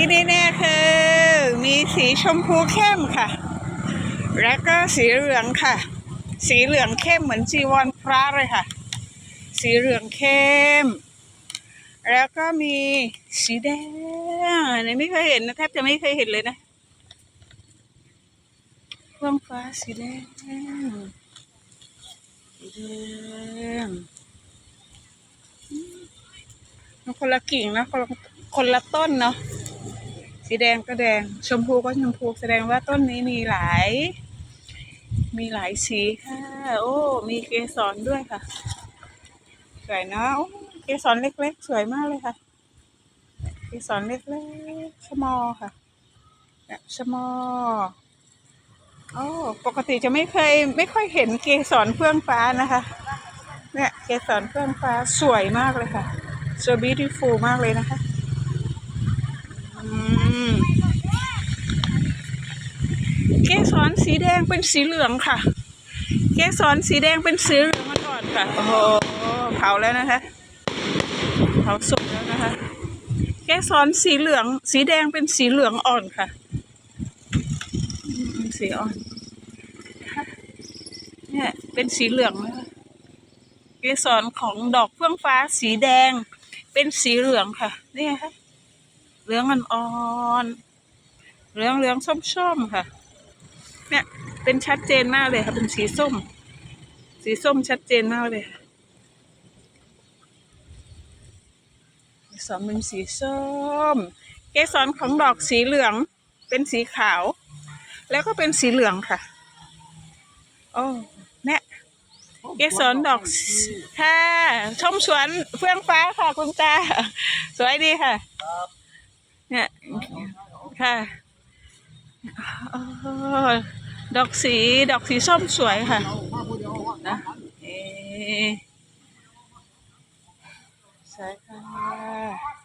ที่แน่ๆคือมีสีชมพูเข้มค่ะ แล้วก็สีเหลืองค่ะ สีเหลืองเข้มเหมือนจีวรพระเลยค่ะ สีเหลืองเข้ม แล้วก็มีสีแดงนไม่เคยเห็นนะแทบจะไม่เคยเห็นเลยนะเฟื่องฟ้าสีแดงสีแดงคนละกิ่งนะคนละคนละต้นเนาะ สีแดงก็แดง ชมพูก็ชมพูแสดงว่าต้นนี้มีหลาย มีหลายสีค่ะ โอ้ มีเกสรด้วยค่ะ สวยเนาะโอ้เกสรเล็กๆ สวยมากเลยค่ะ เกสรเล็กๆชมอค่ะเนี่ยชมอโอ้ปกติจะไม่เคยไม่ค่อยเห็นเกสรเฟื่องฟ้านะคะ เนี่ยเกสรเฟื่องฟ้าสวยมากเลยค่ะ so beautiful มากเลยนะคะ อืม เกสรสีแดงเป็นสีเหลืองค่ะ เกสรสีแดงเป็นสีเหลืองมาก่อนค่ะ โอ้โหเผาแล้วนะคะ เผาสุกแล้วนะคะ เกสรสีเหลือง สีแดงเป็นสีเหลืองอ่อนค่ะ สีอ่อนเนี่ยเป็นสีเหลืองนะคะเกสรของดอกเฟื่องฟ้าสีแดง เป็นสีเหลืองค่ะ นี่ค่ะเหลืองอ่อนๆเหลืองเหลืองส้มๆค่ะ เนี่ย เป็นชัดเจนมากเลยค่ะเป็นสีส้ม สีส้มชัดเจนมากเลยค่ะเกสรเป็นสีส้ม เกสรของดอกสีเหลือง เป็นสีขาว แล้วก็เป็นสีเหลืองค่ะโอ้เนี่ยเกสรดอกค่ะ ชมสวนเฟื่องฟ้าค่ะคุณตา สวยดีค่ะเนี่ยค่ะอ๋อ ดอกสีดอกสีส้มสวยค่ะนะเอใช่ค่ะ